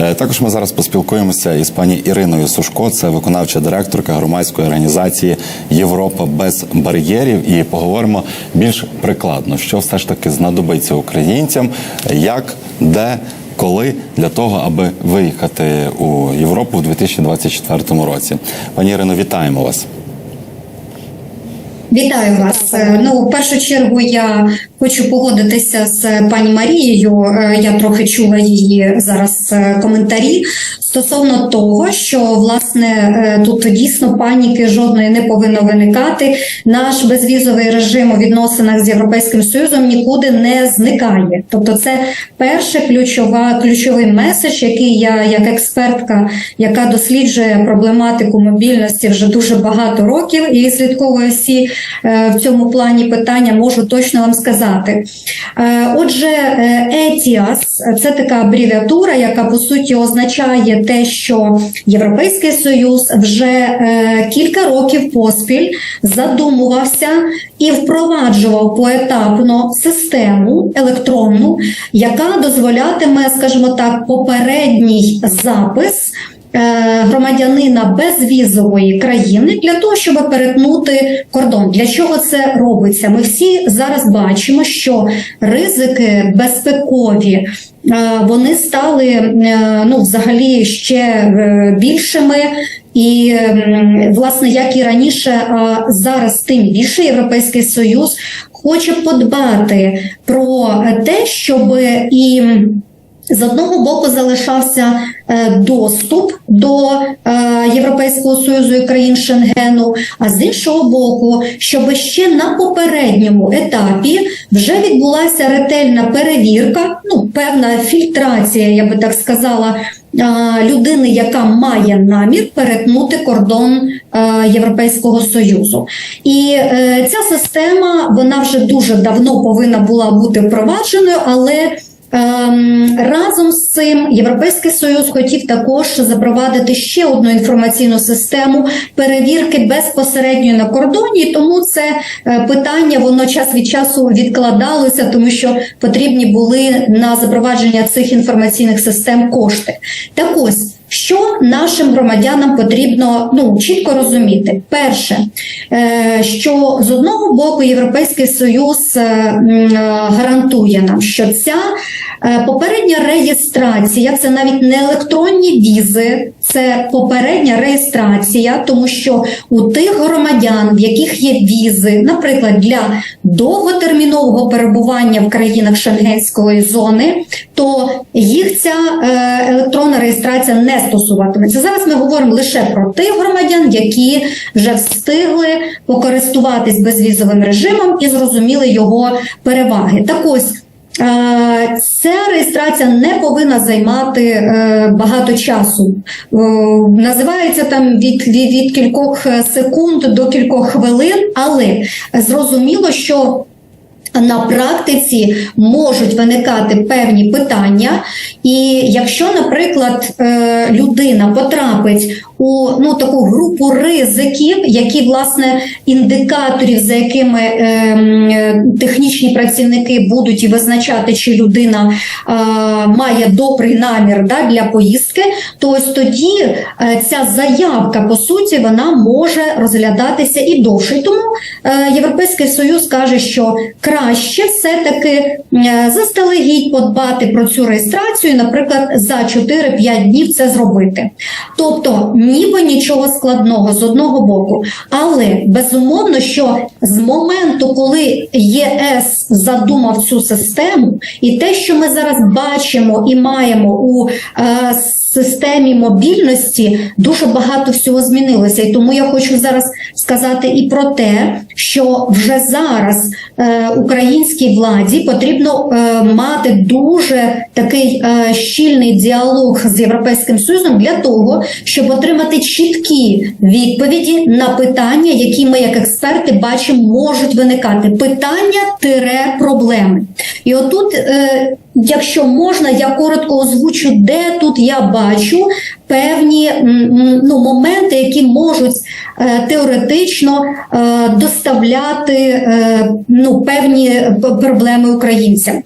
Е, Також ми зараз поспілкуємося із пані Іриною Сушко, це виконавча директорка громадської організації Європа без бар'єрів, і поговоримо більш прикладно, що все ж таки знадобиться українцям, як, де. Коли для того, аби виїхати у Європу у 2024 році, пані Ірино, вітаємо вас. Вітаю вас. Ну, в першу чергу я хочу погодитися з пані Марією. Е, Я трохи чула її зараз е, коментарі стосовно того, що власне е, тут дійсно паніки жодної не повинно виникати. Наш безвізовий режим у відносинах з Європейським Союзом нікуди не зникає. Тобто, це перший ключова ключовий меседж, який я, як експертка, яка досліджує проблематику мобільності вже дуже багато років і слідковує всі е, в цьому плані питання, можу точно вам сказати. Е, Отже, ETIAS – це така абревіатура, яка по суті означає те, що Європейський Союз вже е, кілька років поспіль задумувався і впроваджував поетапно систему електронну, яка дозволятиме, скажімо так, попередній запис громадянина безвізової країни для того, щоб перетнути кордон. Для чого це робиться? Ми всі зараз бачимо, що ризики безпекові. е, Вони стали е, ну, взагалі ще е, більшими, і власне, як і раніше, а зараз тим більше Європейський Союз хоче подбати про те, щоб і з одного боку залишався е, доступ до е, Європейського союзу і країн Шенгену, а з іншого боку, щоб ще на попередньому етапі вже відбулася ретельна перевірка, ну певна фільтрація, я би так сказала. е, Людини, яка має намір перетнути кордон е, Європейського союзу, і е, ця система вона вже дуже давно повинна була бути впровадженою, але Разом з цим Європейський Союз хотів також запровадити ще одну інформаційну систему перевірки безпосередньо на кордоні. Тому це е, питання воно час від часу відкладалося, тому що потрібні були на запровадження цих інформаційних систем кошти. Так ось. Нашим громадянам потрібно ну чітко розуміти? Перше, е, що з одного боку Європейський Союз е, е, гарантує нам, що ця попередня реєстрація це навіть не електронні візи, це попередня реєстрація, тому що у тих громадян, в яких є візи, наприклад, для довготермінового перебування в країнах Шенгенської зони, то їх ця е, електронна реєстрація не стосуватиметься. Зараз ми говоримо лише про тих громадян, які вже встигли покористуватись безвізовим режимом і зрозуміли його переваги. Так ось. Е, Ця реєстрація не повинна займати е, багато часу. Е, називається там від, від, від кількох секунд до кількох хвилин, але зрозуміло, що на практиці можуть виникати певні питання, і якщо, наприклад, е, людина потрапить у ну таку групу ризиків, які власне індикаторів, за якими е, технічні працівники будуть і визначати, чи людина е, має добрий намір да, для поїздки, то ось тоді е, ця заявка по суті вона може розглядатися і довше. Тому е, Європейський Союз каже, що краще все-таки е, заздалегідь подбати про цю реєстрацію, наприклад, за 4-5 днів це зробити. Тобто, ніби нічого складного з одного боку, але безумовно, що з моменту, коли ЄС задумав цю систему, і те, що ми зараз бачимо і маємо у е, системі мобільності, дуже багато всього змінилося. І тому я хочу зараз сказати і про те, що вже зараз е, українській владі потрібно е, мати дуже такий е, щільний діалог з Європейським Союзом для того, щоб отримати чіткі відповіді на питання, які ми, як експерти, бачимо, можуть виникати. Питання тире проблеми. І отут, е, якщо можна, я коротко озвучу, де тут я бачу певні ну, моменти, які можуть е, теоретично е, доставляти е, ну, певні проблеми українцям. Е,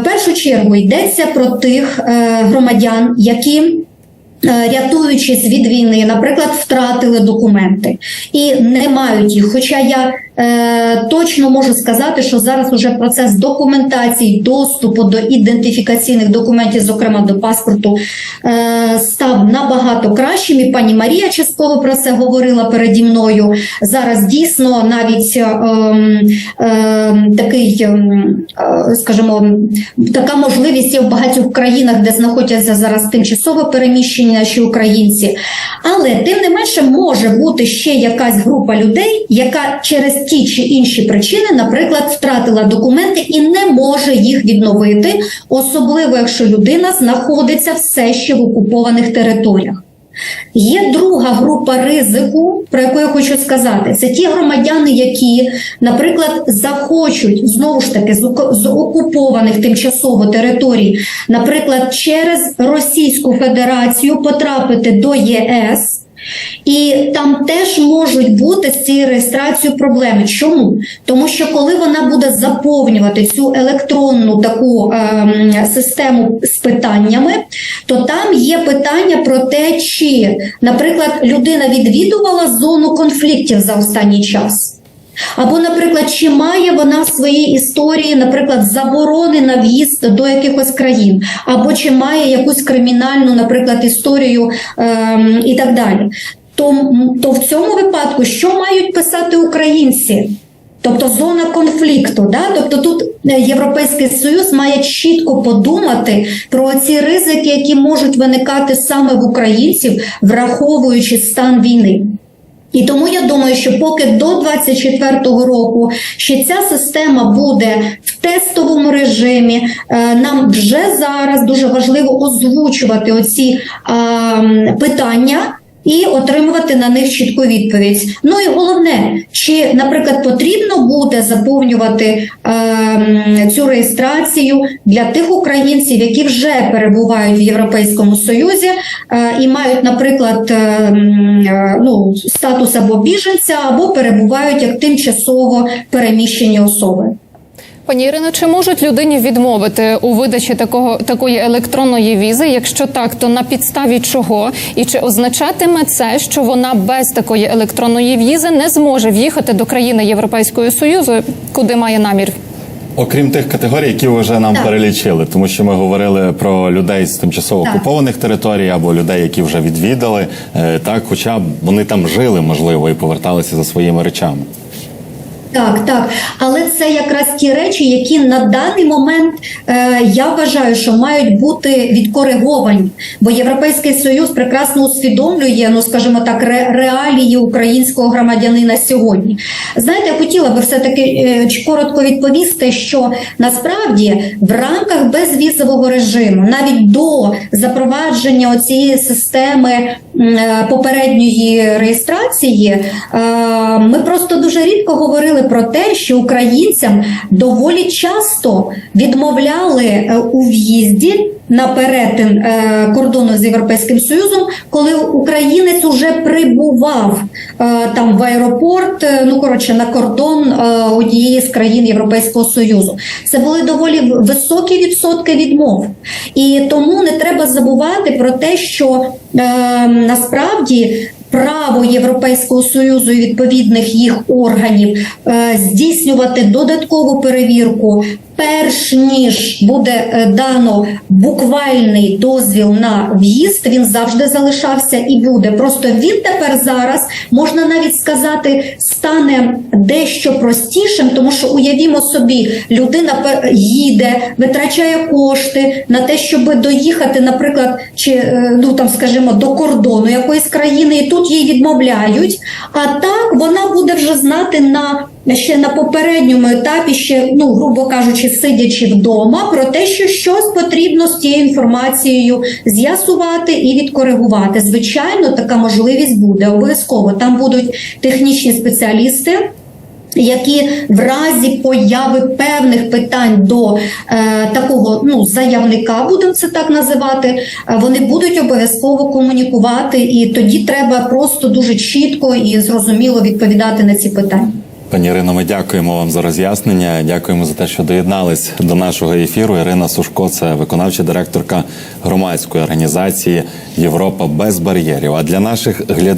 В першу чергу йдеться про тих е, громадян, які е, Рятуючись від війни, наприклад, втратили документи і не мають їх. Хоча я точно можу сказати, що зараз уже процес документації, доступу до ідентифікаційних документів, зокрема до паспорту, е, став набагато кращим. І пані Марія частково про це говорила переді мною. Зараз дійсно навіть е, е, такий, ем, е, скажімо, така можливість є в багатьох країнах, де знаходяться зараз тимчасово переміщені наші українці. Але тим не менше може бути ще якась група людей, яка через ті чи інші причини, наприклад, втратила документи і не може їх відновити, особливо якщо людина знаходиться все ще в окупованих територіях. Є друга група ризику, про яку я хочу сказати. Це ті громадяни, які, наприклад, захочуть знову ж таки з окупованих тимчасово територій, наприклад, через Російську Федерацію потрапити до ЄС. І там теж можуть бути з цією реєстрацією проблеми. Чому? Тому що коли вона буде заповнювати цю електронну таку ем, систему з питаннями, то там є питання про те, чи, наприклад, людина відвідувала зону конфліктів за останній час. Або, наприклад, чи має вона в своїй історії, наприклад, заборони на в'їзд до якихось країн, або чи має якусь кримінальну, наприклад, історію ем, і так далі. То, то в цьому випадку що мають писати українці? Тобто зона конфлікту, да? тобто тут е, Європейський Союз має чітко подумати про ці ризики, які можуть виникати саме в українців, враховуючи стан війни. І тому я думаю, що поки до 24-го року ще ця система буде в тестовому режимі, е, нам вже зараз дуже важливо озвучувати оці питання. І отримувати на них чітку відповідь. Ну і головне, чи, наприклад, потрібно буде заповнювати ем, цю реєстрацію для тих українців, які вже перебувають в Європейському Союзі е, і мають, наприклад, ем, е, ну, статус або біженця, або перебувають як тимчасово переміщені особи. Пані Ірино, чи можуть людині відмовити у видачі такого такої електронної візи? Якщо так, то на підставі чого? І чи означатиме це, що вона без такої електронної візи не зможе в'їхати до країни Європейського союзу, куди має намір? Окрім тих категорій, які ви вже нам Так. перелічили, тому що ми говорили про людей з тимчасово Так. окупованих територій або людей, які вже відвідали, е, так, хоча б вони там жили, можливо, і поверталися за своїми речами. Так, так, але це якраз ті речі, які на даний момент е, я вважаю, що мають бути відкориговані, бо Європейський Союз прекрасно усвідомлює, ну скажімо так, ре, реалії українського громадянина сьогодні. Знаєте, я хотіла би все таки е, коротко відповісти, що насправді в рамках безвізового режиму, навіть до запровадження цієї системи е, попередньої реєстрації, е, ми просто дуже рідко говорили про те, що українцям доволі часто відмовляли е, у в'їзді на перетин е, кордону з Європейським Союзом, коли українець уже прибував е, там в аеропорт, ну коротше на кордон однієї з країн Європейського Союзу. Це були доволі високі відсотки відмов, і тому не треба забувати про те, що е, насправді право Європейського союзу і відповідних їх органів е, здійснювати додаткову перевірку. Перш ніж буде е, дано буквальний дозвіл на в'їзд, він завжди залишався і буде. Просто він тепер зараз можна навіть сказати стане дещо простішим, тому що уявімо собі, людина їде, витрачає кошти на те, щоб доїхати, наприклад, чи е, ну там, скажімо, до кордону якоїсь країни, і тут їй відмовляють. А так вона буде вже знати на ще на попередньому етапі, ще ну грубо кажучи, сидячи вдома, про те, що щось потрібно з тією інформацією з'ясувати і відкоригувати. Звичайно, така можливість буде обов'язково. Там будуть технічні спеціалісти. Які в разі появи певних питань до е, такого ну заявника, будемо це так називати, е, вони будуть обов'язково комунікувати, і тоді треба просто дуже чітко і зрозуміло відповідати на ці питання. Пані Ірино, ми дякуємо вам за роз'яснення. Дякуємо за те, що доєднались до нашого ефіру. Ірина Сушко, це виконавча директорка громадської організації Європа без бар'єрів. А для наших глядачів.